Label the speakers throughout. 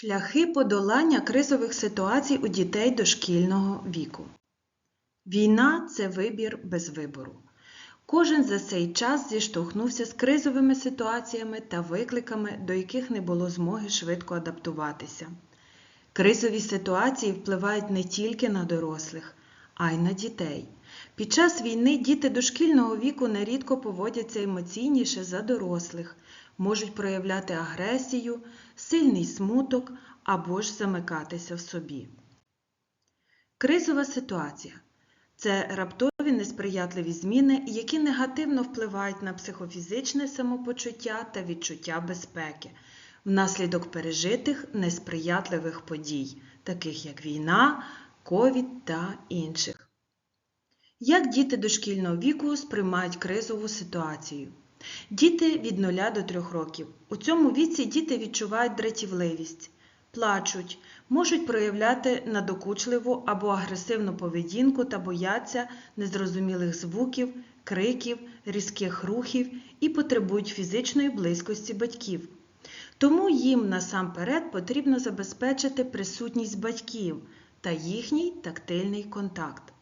Speaker 1: Шляхи подолання кризових ситуацій у дітей дошкільного віку. Війна це вибір без вибору. Кожен за цей час зіштовхнувся з кризовими ситуаціями та викликами, до яких не було змоги швидко адаптуватися. Кризові ситуації впливають не тільки на дорослих, а й на дітей. Під час війни діти дошкільного віку нерідко поводяться емоційніше за дорослих, можуть проявляти агресію, сильний смуток або ж замикатися в собі. Кризова ситуація це раптові несприятливі зміни, які негативно впливають на психофізичне самопочуття та відчуття безпеки внаслідок пережитих несприятливих подій, таких як війна, ковід та інших. Як діти дошкільного віку сприймають кризову ситуацію? Діти від 0 до 3 років. У цьому віці діти відчувають дратівливість, плачуть, можуть проявляти надокучливу або агресивну поведінку та бояться незрозумілих звуків, криків, різких рухів і потребують фізичної близькості батьків. Тому їм насамперед потрібно забезпечити присутність батьків та їхній тактильний контакт.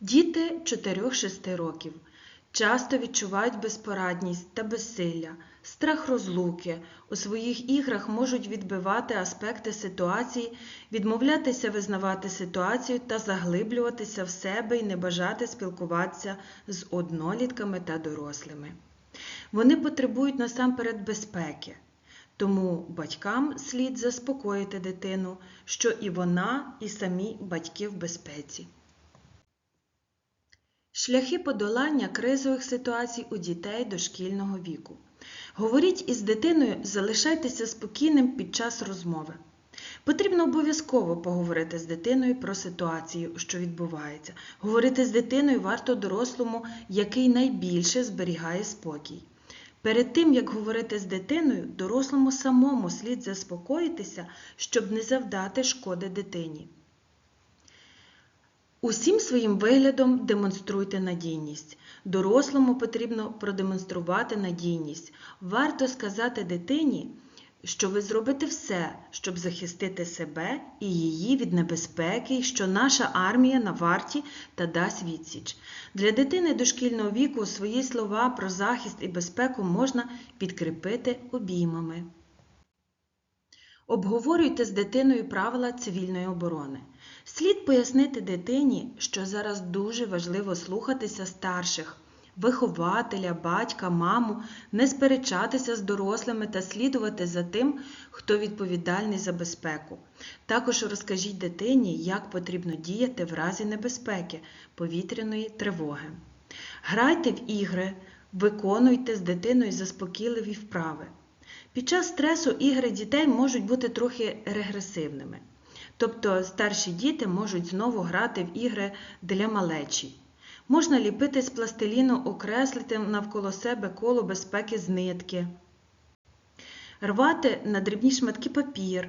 Speaker 1: Діти 4-6 років часто відчувають безпорадність та безсилля, страх розлуки, у своїх іграх можуть відбивати аспекти ситуації, відмовлятися визнавати ситуацію та заглиблюватися в себе і не бажати спілкуватися з однолітками та дорослими. Вони потребують насамперед безпеки. Тому батькам слід заспокоїти дитину, що і вона, і самі батьки в безпеці. Шляхи подолання кризових ситуацій у дітей дошкільного віку. Говоріть із дитиною, залишайтеся спокійним під час розмови. Потрібно обов'язково поговорити з дитиною про ситуацію, що відбувається. Говорити з дитиною варто дорослому, який найбільше зберігає спокій. Перед тим, як говорити з дитиною, дорослому самому слід заспокоїтися, щоб не завдати шкоди дитині. Усім своїм виглядом демонструйте надійність. Дорослому потрібно продемонструвати надійність. Варто сказати дитині, що ви зробите все, щоб захистити себе і її від небезпеки, що наша армія на варті та дасть відсіч. Для дитини дошкільного віку свої слова про захист і безпеку можна підкріпити обіймами. Обговорюйте з дитиною правила цивільної оборони. Слід пояснити дитині, що зараз дуже важливо слухатися старших, вихователя, батька, маму, не сперечатися з дорослими та слідувати за тим, хто відповідальний за безпеку. Також розкажіть дитині, як потрібно діяти в разі небезпеки, повітряної тривоги. Грайте в ігри, виконуйте з дитиною заспокійливі вправи. Під час стресу ігри дітей можуть бути трохи регресивними. Тобто старші діти можуть знову грати в ігри для малечі. Можна ліпити з пластиліну, окреслити навколо себе коло безпеки з нитки, рвати на дрібні шматки папір,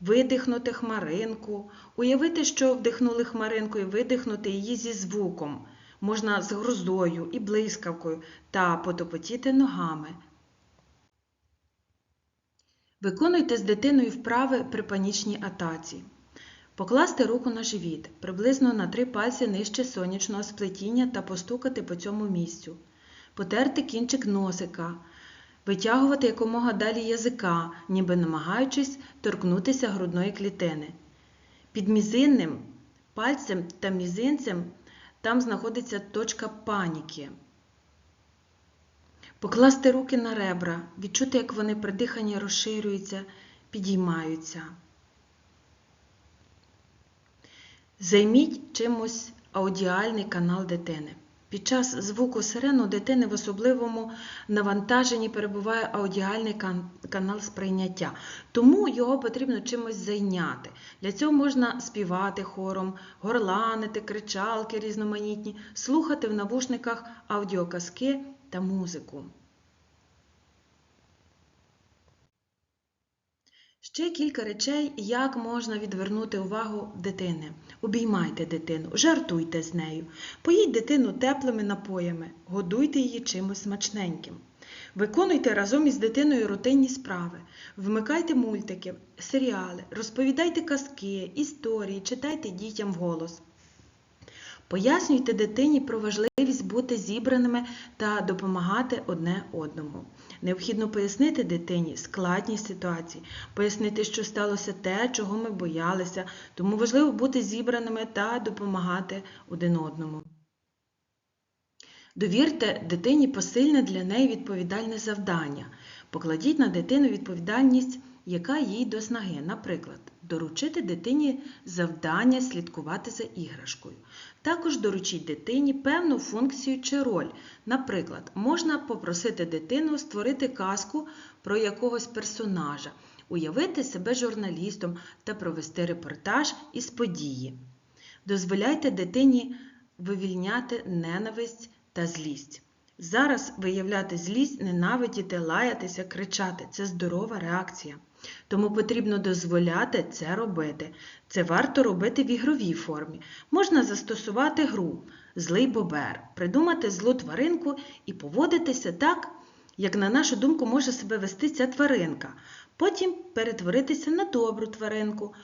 Speaker 1: видихнути хмаринку, уявити, що вдихнули хмаринку і видихнути її зі звуком. Можна з грозою і блискавкою та потопотіти ногами. Виконуйте з дитиною вправи при панічній атаці. Покласти руку на живіт, приблизно на три пальці нижче сонячного сплетіння та постукати по цьому місцю. Потерти кінчик носика, витягувати якомога далі язика, ніби намагаючись торкнутися грудної клітини. Під мізинним пальцем та мізинцем там знаходиться точка паніки. Покласти руки на ребра, відчути, як вони при диханні розширюються, підіймаються. Займіть чимось аудіальний канал дитини. Під час звуку сирену дитини в особливому навантаженні перебуває аудіальний канал сприйняття, тому його потрібно чимось зайняти. Для цього можна співати хором, горланити, кричалки різноманітні, слухати в навушниках аудіоказки та музику. Ще кілька речей, як можна відвернути увагу дитини. Обіймайте дитину, жартуйте з нею, поїдь дитину теплими напоями, годуйте її чимось смачненьким. Виконуйте разом із дитиною рутинні справи, вмикайте мультики, серіали, розповідайте казки, історії, читайте дітям вголос. Пояснюйте дитині про важливість бути зібраними та допомагати одне одному. Необхідно пояснити дитині складність ситуації, пояснити, що сталося те, чого ми боялися, тому важливо бути зібраними та допомагати один одному. Довірте дитині посильне для неї відповідальне завдання. Покладіть на дитину відповідальність, яка їй до снаги. Наприклад, доручити дитині завдання слідкувати за іграшкою. Також доручіть дитині певну функцію чи роль. Наприклад, можна попросити дитину створити казку про якогось персонажа, уявити себе журналістом та провести репортаж із події. Дозволяйте дитині вивільняти ненависть та злість. Зараз виявляти злість, ненавидіти, лаятися, кричати це здорова реакція. Тому потрібно дозволяти це робити. Це варто робити в ігровій формі. Можна застосувати гру Злий бобер, придумати злу тваринку і поводитися так, як, на нашу думку, може себе вести ця тваринка. Потім перетворитися на добру тваринку,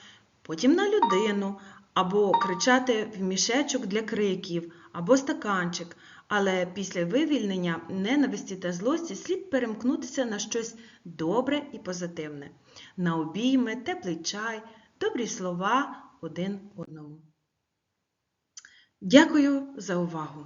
Speaker 1: потім на людину, або кричати в мішечок для криків, або стаканчик. Але після вивільнення ненависті та злості слід перемкнутися на щось добре і позитивне, на обійми, теплий чай, добрі слова один одному. Дякую за увагу!